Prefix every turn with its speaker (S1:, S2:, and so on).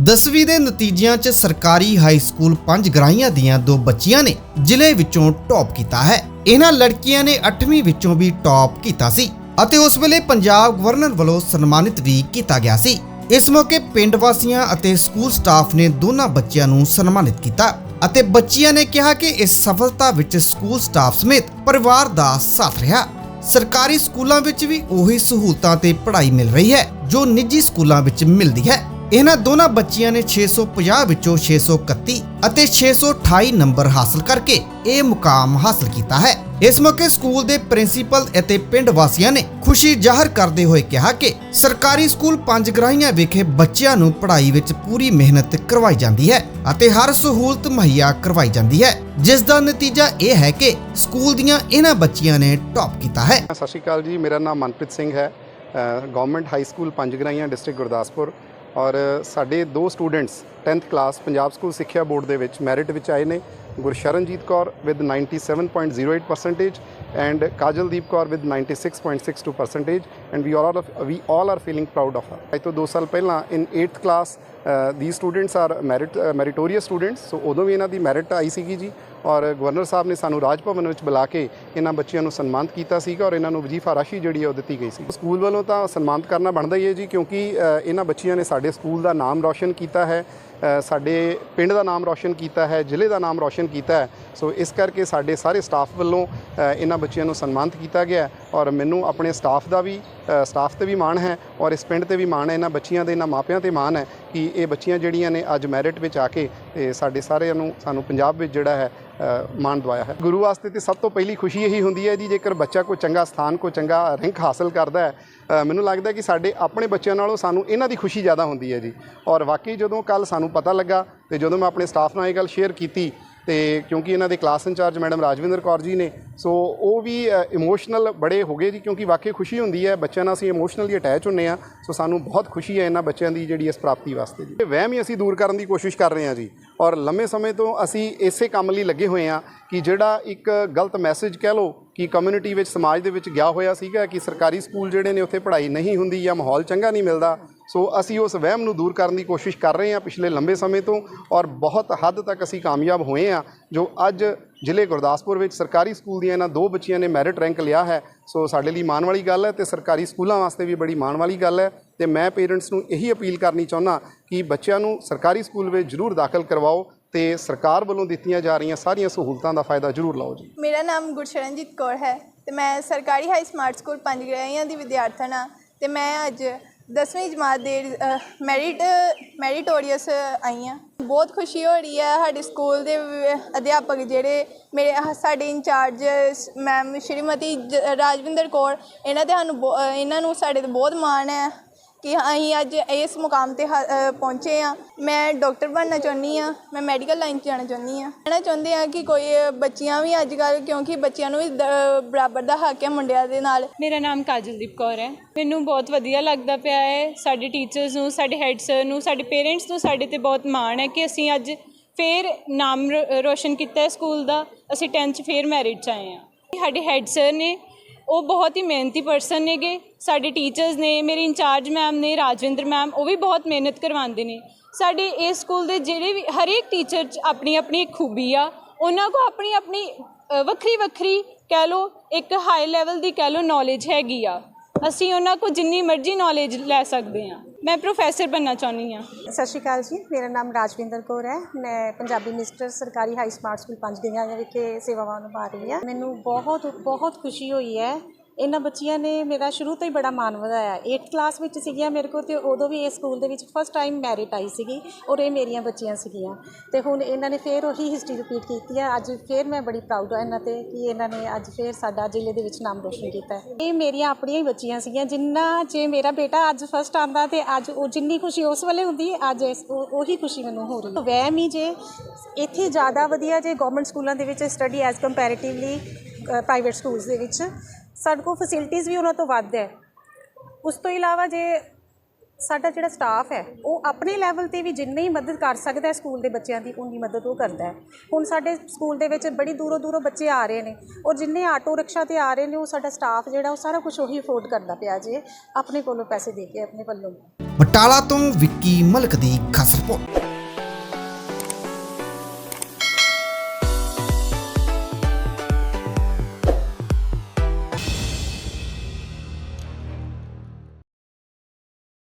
S1: ਦਸਵੀਂ ਦੇ ਨਤੀਜਿਆਂ 'ਚ ਸਰਕਾਰੀ ਹਾਈ ਸਕੂਲ ਪੰਜ ਗਰਾਈਆਂ ਦੀਆਂ ਦੋ ਬੱਚੀਆਂ ਨੇ ਜ਼ਿਲ੍ਹੇ ਵਿੱਚੋਂ ਟੌਪ ਕੀਤਾ ਹੈ। ਇਹਨਾਂ ਲੜਕੀਆਂ ਨੇ 8ਵੀਂ ਵਿੱਚੋਂ ਵੀ ਟੌਪ ਕੀਤਾ ਸੀ ਅਤੇ ਉਸ ਵੇਲੇ ਪੰਜਾਬ ਗਵਰਨਰ ਵੱਲੋਂ ਸਨਮਾਨਿਤ ਵੀ ਕੀਤਾ ਗਿਆ ਸੀ। ਇਸ ਮੌਕੇ ਪਿੰਡ ਵਾਸੀਆਂ ਅਤੇ ਸਕੂਲ ਸਟਾਫ ਨੇ ਦੋਨਾਂ ਬੱਚਿਆਂ ਨੂੰ ਸਨਮਾਨਿਤ ਕੀਤਾ ਅਤੇ ਬੱਚੀਆਂ ਨੇ ਕਿਹਾ ਕਿ ਇਸ ਸਫਲਤਾ ਵਿੱਚ ਸਕੂਲ ਸਟਾਫ ਸਮੇਤ ਪਰਿਵਾਰ ਦਾ ਸਾਥ ਰਿਹਾ। ਸਰਕਾਰੀ ਸਕੂਲਾਂ ਵਿੱਚ ਵੀ ਉਹੀ ਸਹੂਲਤਾਂ ਤੇ ਪੜ੍ਹਾਈ ਮਿਲ ਰਹੀ ਹੈ ਜੋ ਨਿੱਜੀ ਸਕੂਲਾਂ ਵਿੱਚ ਮਿਲਦੀ ਹੈ। ਇਹਨਾਂ ਦੋਨਾਂ ਬੱਚੀਆਂ ਨੇ 650 ਵਿੱਚੋਂ 631 ਅਤੇ 628 ਨੰਬਰ ਹਾਸਲ ਕਰਕੇ ਇਹ ਮੁਕਾਮ ਹਾਸਲ ਕੀਤਾ ਹੈ। ਇਸ ਮੌਕੇ ਸਕੂਲ ਦੇ ਪ੍ਰਿੰਸੀਪਲ ਅਤੇ ਪਿੰਡ ਵਾਸੀਆਂ ਨੇ ਖੁਸ਼ੀ ਜ਼ਾਹਰ ਕਰਦੇ ਹੋਏ ਕਿਹਾ ਕਿ ਸਰਕਾਰੀ ਸਕੂਲ ਪੰਜ ਗਰਾਹੀਆਂ ਵਿਖੇ ਬੱਚਿਆਂ ਨੂੰ ਪੜ੍ਹਾਈ ਵਿੱਚ ਪੂਰੀ ਮਿਹਨਤ ਕਰਵਾਈ ਜਾਂਦੀ ਹੈ ਅਤੇ ਹਰ ਸਹੂਲਤ ਮੁਹੱਈਆ ਕਰਵਾਈ ਜਾਂਦੀ ਹੈ। ਜਿਸ ਦਾ ਨਤੀਜਾ ਇਹ ਹੈ ਕਿ ਸਕੂਲ ਦੀਆਂ ਇਹਨਾਂ ਬੱਚੀਆਂ ਨੇ ਟੌਪ ਕੀਤਾ ਹੈ।
S2: ਸਤਿ ਸ਼੍ਰੀ ਅਕਾਲ ਜੀ, ਮੇਰਾ ਨਾਮ ਮਨਪ੍ਰੀਤ ਸਿੰਘ ਹੈ। Government high school Panjgraian district Gurdaspur. ਔਰ ਸਾਡੇ ਦੋ students 10th class Punjab school ਸਿੱਖਿਆ ਬੋਰਡ ਦੇ ਵਿੱਚ ਮੈਰਿਟ ਵਿੱਚ ਆਏ ਨੇ, Gursharanjeet Kaur with 97.08% and Kajaldeep Kaur with 96.62% and we all are we all are feeling proud of her ਅੱਜ ਤੋਂ 2 ਸਾਲ ਪਹਿਲਾਂ in 8th class the students are merit meritorious students so ਉਦੋਂ ਵੀ ਇਹਨਾਂ ਦੀ ਮੈਰਿਟ ਆਈ ਸੀਗੀ ਜੀ। ਔਰ ਗਵਰਨਰ ਸਾਹਿਬ ਨੇ ਸਾਨੂੰ ਰਾਜ ਭਵਨ ਵਿੱਚ ਬੁਲਾ ਕੇ ਇਹਨਾਂ ਬੱਚਿਆਂ ਨੂੰ ਸਨਮਾਨਿਤ ਕੀਤਾ ਸੀਗਾ ਔਰ ਇਹਨਾਂ ਨੂੰ ਵਜ਼ੀਫਾ ਰਾਸ਼ੀ ਜਿਹੜੀ ਹੈ ਉਹ ਦਿੱਤੀ ਗਈ ਸੀ। ਸਕੂਲ ਵੱਲੋਂ ਤਾਂ ਸਨਮਾਨਿਤ ਕਰਨਾ ਬਣਦਾ ਹੀ ਹੈ ਜੀ ਕਿਉਂਕਿ ਇਹਨਾਂ ਬੱਚਿਆਂ ਨੇ ਸਾਡੇ ਸਕੂਲ ਦਾ ਨਾਮ ਰੌਸ਼ਨ ਕੀਤਾ ਹੈ। ਸਾਡੇ ਪਿੰਡ ਦਾ ਨਾਮ ਰੌਸ਼ਨ ਕੀਤਾ ਹੈ, ਜ਼ਿਲ੍ਹੇ ਦਾ ਨਾਮ ਰੌਸ਼ਨ ਕੀਤਾ ਹੈ। ਸੋ ਇਸ ਕਰਕੇ ਸਾਡੇ ਸਾਰੇ ਸਟਾਫ ਵੱਲੋਂ ਇਹਨਾਂ ਬੱਚਿਆਂ ਨੂੰ ਸਨਮਾਨਿਤ ਕੀਤਾ ਗਿਆ ਔਰ ਮੈਨੂੰ ਆਪਣੇ ਸਟਾਫ ਦਾ ਵੀ ਸਟਾਫ ਤੇ ਵੀ ਮਾਣ ਹੈ ਔਰ ਇਸ ਪਿੰਡ ਤੇ ਵੀ ਮਾਣ ਹੈ। ਇਹਨਾਂ ਬੱਚਿਆਂ ਦੇ, ਇਹਨਾਂ ਮਾਪਿਆਂ ਤੇ ਮਾਣ ਹੈ ਕਿ ਇਹ ਬੱਚੀਆਂ ਜਿਹੜੀਆਂ ਨੇ ਅੱਜ ਮੈਰਿਟ ਵਿੱਚ ਆ ਕੇ ਇਹ ਸਾਡੇ ਸਾਰਿਆਂ ਨੂੰ ਸਾਨੂੰ ਪੰਜਾਬ ਵਿੱਚ ਜਿਹੜਾ ਹੈ ਮਾਣ ਦਵਾਇਆ ਹੈ। ਗੁਰੂ ਵਾਸਤੇ ਤੇ ਸਭ ਤੋਂ ਪਹਿਲੀ ਖੁਸ਼ੀ ਇਹੀ ਹੁੰਦੀ ਹੈ ਜੀ, ਜੇਕਰ ਬੱਚਾ ਕੋਈ ਚੰਗਾ ਸਥਾਨ, ਕੋਈ ਚੰਗਾ ਰੈਂਕ ਹਾਸਲ ਕਰਦਾ ਹੈ ਮੈਨੂੰ ਲੱਗਦਾ ਕਿ ਸਾਡੇ ਆਪਣੇ ਬੱਚਿਆਂ ਨਾਲੋਂ ਸਾਨੂੰ ਇਹਨਾਂ ਦੀ ਖੁਸ਼ੀ ਜ਼ਿਆਦਾ ਹੁੰਦੀ ਹੈ ਜੀ। ਔਰ ਵਾਕਈ ਜਦੋਂ ਕੱਲ ਸਾਨੂੰ ਪਤਾ ਲੱਗਾ ਤੇ ਜਦੋਂ ਮੈਂ ਆਪਣੇ ਸਟਾਫ ਨਾਲ ਇਹ ਗੱਲ ਸ਼ੇਅਰ ਕੀਤੀ ਤੇ ਕਿਉਂਕਿ ਇਹਨਾਂ ਦੇ class incharge madam Rajwinder Kaur ji ਨੇ ਸੋ ਉਹ ਵੀ ਇਮੋਸ਼ਨਲ ਬੜੇ ਹੋ ਗਏ ਜੀ ਕਿਉਂਕਿ ਵਾਕਈ ਖੁਸ਼ੀ ਹੁੰਦੀ ਹੈ, ਬੱਚਿਆਂ ਨਾਲ ਅਸੀਂ ਇਮੋਸ਼ਨਲੀ ਅਟੈਚ ਹੁੰਨੇ ਆ ਸੋ ਸਾਨੂੰ ਬਹੁਤ ਖੁਸ਼ੀ ਹੈ ਇਹਨਾਂ ਬੱਚਿਆਂ ਦੀ ਜਿਹੜੀ ਇਸ ਪ੍ਰਾਪਤੀ ਵਾਸਤੇ ਜੀ। ਇਹ ਵਹਿਮ ਹੀ ਅਸੀਂ ਦੂਰ ਕਰਨ ਦੀ ਕੋਸ਼ਿਸ਼ ਕਰ ਰਹੇ ਹਾਂ ਜੀ, ਔਰ ਲੰਮੇ ਸਮੇਂ ਤੋਂ ਅਸੀਂ ਇਸੇ ਕੰਮ ਲਈ ਲੱਗੇ ਹੋਏ ਹਾਂ ਕਿ ਜਿਹੜਾ ਇੱਕ ਗਲਤ ਮੈਸੇਜ ਕਹਿ ਲਓ ਕਿ ਕਮਿਊਨਿਟੀ ਵਿੱਚ, ਸਮਾਜ ਦੇ ਵਿੱਚ ਗਿਆ ਹੋਇਆ ਸੀਗਾ ਕਿ ਸਰਕਾਰੀ ਸਕੂਲ ਜਿਹੜੇ ਨੇ, ਉੱਥੇ ਪੜ੍ਹਾਈ ਨਹੀਂ ਹੁੰਦੀ ਜਾਂ ਮਾਹੌਲ ਚੰਗਾ ਨਹੀਂ ਮਿਲਦਾ? ਸੋ ਅਸੀਂ ਉਸ ਵਹਿਮ ਨੂੰ ਦੂਰ ਕਰਨ ਦੀ ਕੋਸ਼ਿਸ਼ ਕਰ ਰਹੇ ਹਾਂ ਪਿਛਲੇ ਲੰਬੇ ਸਮੇਂ ਤੋਂ ਔਰ ਬਹੁਤ ਹੱਦ ਤੱਕ ਅਸੀਂ ਕਾਮਯਾਬ ਹੋਏ ਹਾਂ, ਜੋ ਅੱਜ ਜ਼ਿਲ੍ਹੇ ਗੁਰਦਾਸਪੁਰ ਵਿੱਚ ਸਰਕਾਰੀ ਸਕੂਲ ਦੀਆਂ ਇਹਨਾਂ ਦੋ ਬੱਚੀਆਂ ਨੇ ਮੈਰਿਟ ਰੈਂਕ ਲਿਆ ਹੈ। ਸੋ ਸਾਡੇ ਲਈ ਮਾਣ ਵਾਲੀ ਗੱਲ ਹੈ ਤੇ ਸਰਕਾਰੀ ਸਕੂਲਾਂ ਵਾਸਤੇ ਵੀ ਬੜੀ ਮਾਣ ਵਾਲੀ ਗੱਲ ਹੈ ਤੇ ਮੈਂ ਪੇਰੈਂਟਸ ਨੂੰ ਇਹੀ ਅਪੀਲ ਕਰਨੀ ਚਾਹੁੰਦਾ ਕਿ ਬੱਚਿਆਂ ਨੂੰ ਸਰਕਾਰੀ ਸਕੂਲ ਵਿੱਚ ਜ਼ਰੂਰ ਦਾਖਲ ਕਰਵਾਓ ਤੇ ਸਰਕਾਰ ਵੱਲੋਂ ਦਿੱਤੀਆਂ ਜਾ ਰਹੀਆਂ ਸਾਰੀਆਂ ਸਹੂਲਤਾਂ ਦਾ ਫਾਇਦਾ ਜ਼ਰੂਰ ਲਓ ਜੀ।
S3: ਮੇਰਾ ਨਾਮ ਗੁਰਸ਼ਰਨਜੀਤ ਕੌਰ ਹੈ ਤੇ ਮੈਂ ਸਰਕਾਰੀ ਹਾਈ ਸਮਾਰਟ ਸਕੂਲ ਪੰਜ ਗਰਾਈਆਂ ਦੀ ਵਿਦਿਆਰਥਣ ਹਾਂ ਤੇ ਮੈਂ ਅੱਜ 10ਵੀਂ ਜਮਾਤ ਦੇ ਮੈਰਿਟ, ਮੈਰੀਟੋਰੀਅਸ ਆਈ ਹਾਂ। ਬਹੁਤ ਖੁਸ਼ੀ ਹੋ ਰਹੀ ਹੈ ਸਾਡੇ ਸਕੂਲ ਦੇ ਅਧਿਆਪਕ ਜਿਹੜੇ ਮੇਰੇ, ਸਾਡੇ ਇੰਚਾਰਜ ਮੈਮ ਸ਼੍ਰੀਮਤੀ ਰਾਜਵਿੰਦਰ ਕੌਰ, ਇਹਨਾਂ ਤੇ ਸਾਨੂੰ ਬਹੁ- ਇਹਨਾਂ ਨੂੰ ਸਾਡੇ ਤੇ ਬਹੁਤ ਮਾਣ ਹੈ। ਕਿ ਅਸੀਂ ਅੱਜ ਇਸ ਮੁਕਾਮ ਤੇ ਹ- ਪਹੁੰਚੇ ਆ ਮੈਂ ਡਾਕਟਰ ਬਣਨਾ ਚਾਹੁੰਦੀ ਆ ਮੈਂ ਮੈਡੀਕਲ ਲਾਈਨ 'ਚ ਜਾਣਾ ਚਾਹੁੰਦੀ ਆ ਕਹਿਣਾ ਚਾਹੁੰਦੇ ਆ ਕਿ ਕੋਈ ਬੱਚੀਆਂ ਵੀ ਅੱਜ ਕੱਲ੍ਹ ਕਿਉਂਕਿ ਬੱਚਿਆਂ ਨੂੰ ਵੀ ਦ- ਬਰਾਬਰ ਦਾ ਹੱਕ ਹੈ ਮੁੰਡਿਆਂ ਦੇ ਨਾਲ।
S4: ਮੇਰਾ ਨਾਮ ਕਾਜਲਦੀਪ ਕੌਰ ਹੈ। ਮੈਨੂੰ ਬਹੁਤ ਵਧੀਆ ਲੱਗਦਾ ਪਿਆ ਹੈ। ਸਾਡੇ ਟੀਚਰਸ ਨੂੰ, ਸਾਡੇ ਹੈਡ ਸਰ ਨੂੰ, ਸਾਡੇ ਪੇਰੈਂਟਸ ਨੂੰ ਸਾਡੇ ਤੇ ਬਹੁਤ ਮਾਣ ਹੈ ਕਿ ਅਸੀਂ ਅੱਜ ਫੇਰ ਨਾਮ ਰ- ਰੋਸ਼ਨ ਕੀਤਾ ਸਕੂਲ ਦਾ। ਅਸੀਂ 10th 'ਚ ਫੇਰ ਮੈਰਿਟ 'ਚ ਆਏ ਹਾਂ। ਸਾਡੇ ਹੈਡ ਸਰ ਨੇ ਉਹ ਬਹੁਤ ਹੀ ਮਿਹਨਤੀ ਪਰਸਨ ਨੇਗੇ ਸਾਡੇ ਟੀਚਰਸ ਨੇ, ਮੇਰੇ ਇੰਚਾਰਜ ਮੈਮ ਨੇ, ਰਾਜਵਿੰਦਰ ਮੈਮ ਉਹ ਵੀ ਬਹੁਤ ਮਿਹਨਤ ਕਰਵਾਉਂਦੇ ਨੇ। ਸਾਡੇ ਇਸ ਸਕੂਲ ਦੇ ਜਿਹੜੇ ਵੀ ਹਰੇਕ ਟੀਚਰ 'ਚ ਆਪਣੀ ਆਪਣੀ ਇੱਕ ਖੂਬੀ ਆ। ਉਹਨਾਂ ਕੋ ਆਪਣੀ ਆਪਣੀ ਵੱਖਰੀ ਵੱਖਰੀ ਕਹਿ ਲਓ, ਇੱਕ ਹਾਈ ਲੈਵਲ ਦੀ ਕਹਿ ਲਓ ਨੌਲੇਜ ਹੈਗੀ ਆ। ਅਸੀਂ ਉਹਨਾਂ ਕੋ ਜਿੰਨੀ ਮਰਜ਼ੀ ਨੌਲੇਜ ਲੈ ਸਕਦੇ ਹਾਂ ਮੈਂ ਪ੍ਰੋਫੈਸਰ ਬਣਨਾ ਚਾਹੁੰਦੀ ਹਾਂ।
S5: ਸਤਿ ਸ਼੍ਰੀ ਅਕਾਲ ਜੀ, ਮੇਰਾ ਨਾਮ ਰਾਜਵਿੰਦਰ ਕੌਰ ਹੈ। ਮੈਂ ਪੰਜਾਬੀ ਮਿਨਿਸਟਰ ਸਰਕਾਰੀ high smart school Panjgraian ਵਿਖੇ ਸੇਵਾਵਾਂ ਨਿਭਾ ਰਹੀ ਹਾਂ। ਮੈਨੂੰ ਬਹੁਤ ਬਹੁਤ ਖੁਸ਼ੀ ਹੋਈ ਹੈ ਇਹਨਾਂ ਬੱਚੀਆਂ ਨੇ ਮੇਰਾ ਸ਼ੁਰੂ ਤੋਂ ਹੀ ਬੜਾ ਮਾਣ ਵਧਾਇਆ। 8th ਕਲਾਸ ਵਿੱਚ ਸੀਗੀਆਂ ਮੇਰੇ ਕੋਲ ਤੇ ਉਦੋਂ ਵੀ ਇਸ ਸਕੂਲ ਦੇ ਵਿੱਚ ਫਸਟ ਟਾਈਮ ਮੈਰਿਟ ਆਈ ਸੀਗੀ ਔਰ ਇਹ ਮੇਰੀਆਂ ਬੱਚੀਆਂ ਸੀਗੀਆਂ। ਤੇ ਹੁਣ ਇਹਨਾਂ ਨੇ ਫੇਰ ਉਹੀ ਹਿਸਟਰੀ ਰਿਪੀਟ ਕੀਤੀ ਹੈ ਅੱਜ ਫੇਰ ਮੈਂ ਬੜੀ ਪ੍ਰਾਊਡ ਹਾਂ ਇਹਨਾਂ ਤੇ ਕਿ ਇਹਨਾਂ ਨੇ ਅੱਜ ਫੇਰ ਸਾਡਾ ਜ਼ਿਲ੍ਹੇ ਦੇ ਵਿੱਚ ਨਾਮ ਰੋਸ਼ਨ ਕੀਤਾ ਹੈ। ਇਹ ਮੇਰੀਆਂ ਆਪਣੀਆਂ ਹੀ ਬੱਚੀਆਂ ਸੀਗੀਆਂ, ਜਿੰਨਾ ਜੇ ਮੇਰਾ ਬੇਟਾ ਅੱਜ ਫਸਟ ਆਂਦਾ ਤੇ ਅੱਜ ਉਹ ਜਿੰਨੀ ਖੁਸ਼ੀ ਉਸ ਵੇਲੇ ਹੁੰਦੀ, ਅੱਜ ਇਸ ਉਹ- ਉਹੀ ਖੁਸ਼ੀ ਮੈਨੂੰ ਹੋ ਰਹੀ। ਹੈ ਵਹਿਮ ਹੀ ਜੇ ਇੱਥੇ ਜ਼ਿਆਦਾ ਵਧੀਆ ਜੇ ਗਵਰਨਮੈਂਟ ਸਕੂਲਾਂ ਦੇ ਵਿੱਚ study as comparatively private schools ਦੇ ਵਿੱਚ ਸਾਡੇ ਕੋਲ ਫੈਸਿਲਿਟੀਆਂ ਵੀ ਉਹਨਾਂ ਤੋਂ ਵੱਧ ਹੈ। ਉਸ ਤੋਂ ਇਲਾਵਾ ਜੇ ਸਾਡਾ ਜਿਹੜਾ ਸਟਾਫ ਹੈ, ਉਹ ਆਪਣੇ ਲੈਵਲ ਤੇ ਵੀ ਜਿੰਨੀ ਹੀ ਮਦਦ ਕਰ ਸਕਦਾ ਹੈ ਸਕੂਲ ਦੇ ਬੱਚਿਆਂ ਦੀ, ਉਨੀ ਮਦਦ ਉਹ ਕਰਦਾ ਹੈ। ਹੁਣ ਸਾਡੇ ਸਕੂਲ ਦੇ ਵਿੱਚ ਬੜੀ ਦੂਰੋਂ ਦੂਰੋਂ ਬੱਚੇ ਆ ਰਹੇ ਨੇ ਔਰ ਜਿੰਨੇ ਆਟੋ ਰਿਕਸ਼ਾ ਤੇ ਆ ਰਹੇ ਨੇ, ਉਹ ਸਾਡਾ ਸਟਾਫ ਜਿਹੜਾ, ਉਹ ਸਾਰਾ ਕੁਝ ਉਹੀ ਅਫੋਰਡ ਕਰਦਾ ਪਿਆ ਜੇ, ਆਪਣੇ ਕੋਲੋਂ ਪੈਸੇ ਦੇ ਕੇ, ਆਪਣੇ ਵੱਲੋਂ।
S1: ਬਟਾਲਾ ਤੋਂ ਵਿੱਕੀ ਮਲਕ ਦੀ ਖਾਸ ਰਿਪੋਰਟ।